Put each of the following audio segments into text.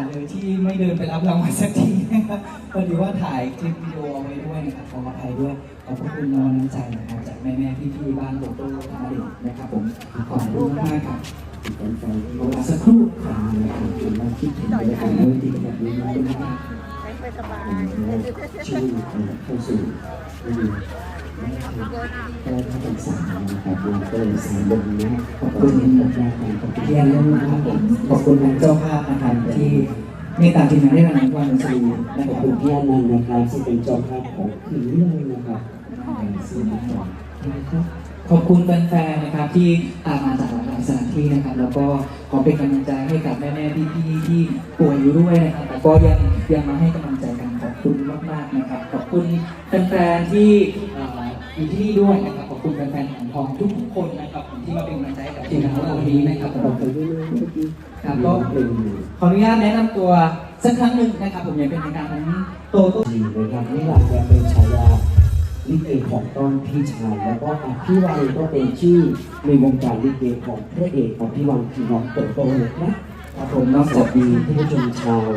อนเลยที่ไม่เดินไปรับรางวัลสักทีนะครับพอดีว่าถ่ายคลิปวิดีโอเอาไว้ด้วยนะครับขออภัยด้วยขอบพระคุณน้องน้ำใจนะครับจากแม่แม่ๆพี่บ้านโลโก้ธรรมเดชนะครับผมขอบคุณมากครับรอสักครู่ค่ะนะครับผมมาคิดถึงบรรยากาศในที่แบบนี้นะครับไปสบายชื่อเข้าสู่ฤดูก็ถ้าเป็นสาม ครับวงเตอร์สายลมนะขอบคุณขอบคุณขอบคุณเรียนรู้นะครับผมขอบคุณทางเจ้าภาพนะครับที่เมตตาทีมงานได้รางวัลวันดนตรีนะขอบคุณพี่อนันต์นะครับซึ่เป็นเจ้าภาพของคืนนี้เลยนะครับซึ่งนะครับขอบคุณแฟนๆนะครับที่ตามมาจากหลากหลายสถานที่นะครับ แล้วก็ขอเป็นกำลังใจให้กับแม่ๆพี่ๆที่ป่วยอยู่ด้วยนะครับแต่ก็ยังยังมาให้กำลังใจกันขอบคุณมากๆนะครับ ขอบคุณแฟนๆที่อยู่ที่นี่ด้วยนะครับ คุณแฟนๆของทองทุกๆคนนะครับผมที่มาเป็นกำลังใจกับทีมงานของเราวันนี้นะครับผมคยได้เรื่องเมื่อกี้ครับก็ขออนุญาตแนะนำตัวสักครั้งหนึ่งนะครับผมอย่างเป็นทางการของโตโต้จริงนะครับนี่หลักจะเป็นฉายาลิเกของต้นพี่ชายแล้วก็อภิวัยก็เป็นชื่อในวงการลิเกของพระเอกขอภิวัยคือน้องโตโต้นะครับครับผมนอกสจาวัสดีท่านผู้ชมชาว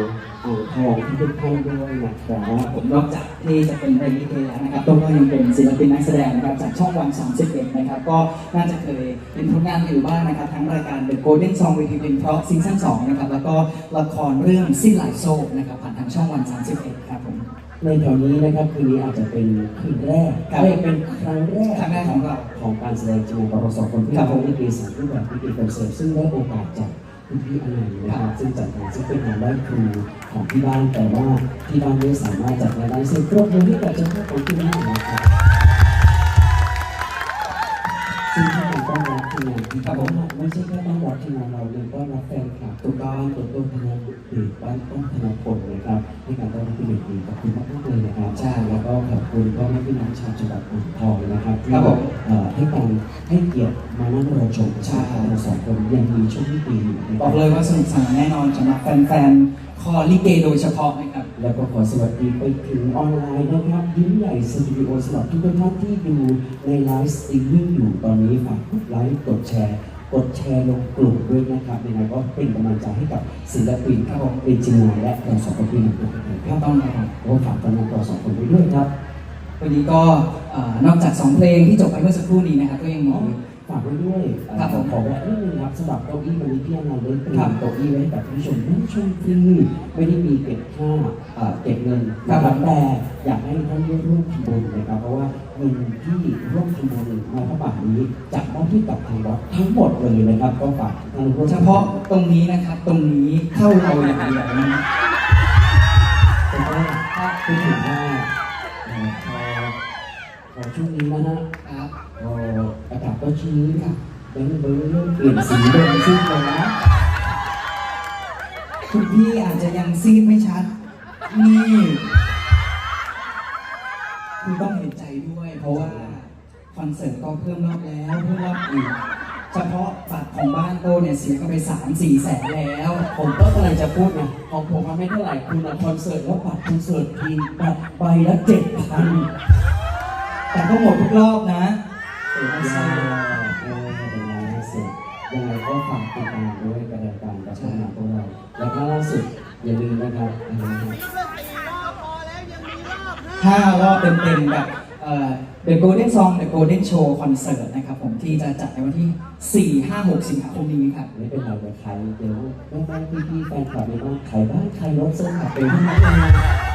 อ่างทองที่ทุกท่านด้วยนะครับผมนอกจากที่จะเป็นไดรีเทแล้วนะครับโต้ก็ยังเป็นศิลปินนักแสดงนะครับจากช่องวัน 31 นะครับ ก็น่าจะเคยเป็นผลงานอยู่บ้างนะครับ ทั้งรายการ The Golden Song เวทีเพลงเพราะซีซั่น2นะครับ แล้วก็ละครเรื่องสิ้นหลายโซ่นะครับผ่านทางช่องวัน 31 ครับผมในแถวนี้นะครับคืนนี้อาจจะเป็นคืนแรกครับไม่เป็นครั้งแรกครั้งแรกของเราของการแสดงจริงของเราสองคนที่ครับผมลิเกสามรูปแบบลิเกคอนเสิร์ตซึ่งได้โอกาสจาก คุณพี่อนันต์นะครับซึ่งจัดงานซึ่งเป็นงานไหว้ครูของที่บ้านแต่ว่าที่บ้านไม่สามารถจัดงานได้ซึ่งครบมือให้กับเจ้าภาพของที่บ้านนะครับซึ่งที่ผมต้อนรับทีมงานที่ครับผมไม่ใช่แค่ต้อนรับทีมงานเราเลยต้อนรับแฟนคลับตัวบ้านตัวต้นธนาบุตรบ้านต้นธนาพลนะครับให้การต้อนรับที่ดีดีขอบคุณมากมากๆเลยนะครับใช่แล้วก็ขอบคุณพ่อแม่พี่น้องชาวจังหวัดอ่างทองนะครับที่ให้การให้เกียรติ นั่งรอชมใช่เราสองคนยังมีช่วงที่ดีอยู่นะบคอรักเลยว่าสนุกสนานแน่นอนสำหรับแฟนๆ คอลิเกโดยเฉพาะนะครับ แล้วก็ขอสวัสดีไปถึงออนไลน์นะครับยิ้มใหญ่สตูดิโอสำหรับทุกท่านที่ดูในไลฟ์สตรีมมิ่งอยู่ตอนนี้ฝากกดไลค์กดแชร์กดแชร์ลงกลุ่มด้วยนะครับยังไงก็เป็นกำลังใจให้กับศิลปินครับผมเป็นจริงงานและเราสองคนที่นำตัวกันคก็รับต้องนะครับก็ฝากกำลังใจเราสองคนไว้ด้วยครับ วันนี้ก็เอ่อนอกจากสองเพลงที่จบไปเมื่อสักครู่นี้นะครับก็ยังมี ฝากไว้ด้วยเอ่อครับผมขอแวะนิดนึงครับสำหรับเก้าอี้วันนี้พี่อนันต์ได้เตรียครัมบเก้าอี้ไว้ให้กับผู้ชมนั่งชมฟรีไม่ได้มีเก็บค่าเอ่อเก็บเงินครับนะแต่อยากให้ท่านได้ร่วมทำบุญนะครับเพราะว่าเงินที่ร่วมทำบุญในพระบาทนี้จะมอบที่กับทางวัดทั้งหมดเลยนะครับก็ฝากท่านร่วมเฉพาะตรงนี้นะครับ ตรงนี้เข้าเราอย่างเดียวนะแต่ว่าถ้าคุณถึง ช่วงนี้นะฮะครับออากาศก็ชื้นครับแบงค์เบอร์เริ่มเปลี่ยนสีเริ่มซีดลงนะคุณพี่อาจจะยังซีดไม่ชัด นี่คุณต้องเห็นใจด้วย เพราะว่าคอนเสิร์ตก็เพิ่มรอบแล้วเพิ่มรอบอีกเฉพาะบัตรของบ้านโตเนี่ยเสียก็ไปสามสี่แสนแล้ว ผมก็กำลังจะพูดไงของผมมันไม่เท่าไหร่คุณอะคอนเสิร์ตแล้วบัตรคอนเสิร์ตทีบัตรใบละเจ็ดพัน แต่ก็หมดทุกรอบนะเออไม่ใช่เออเป็นรายล่าสุดยังไงก็ฝากติดตามด้วยกระดานการกับช่องของเรา แล้วก็ล่าสุดอย่าลืมนะครับอะไรนะครับห้ารอบเต็มๆแบบเอ่อ The Golden Song The Golden Show Concert นะครับผมที่จะจัดในวันที่ 4 5 6 สิงหาคมนี้ครับ ไม่เป็นไรเดี๋ยวใครเดี๋ยวแม่แม่พี่พี่ๆแฟนคลับในบ้านใครบ้านใครรถเส้นขับไปที่ม่มีปัญหา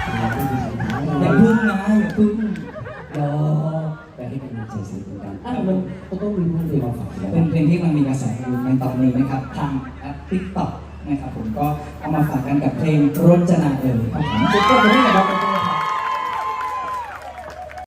อะไรอย่าพึ่งนะ อย่าพึ่ง ให้กำลังใจศิลปินกันอะมันก็ต้องมีเรื่องเพลงมาฝากเป็นเพลงที่มันมีกระแสอยู่ในตอนนี้นะครับทางแอปทิกต็อกนะครับผมก็เอามาฝากกันกับเพลงรจนาเอ่ยครับผมจะก็จะได้กับเรา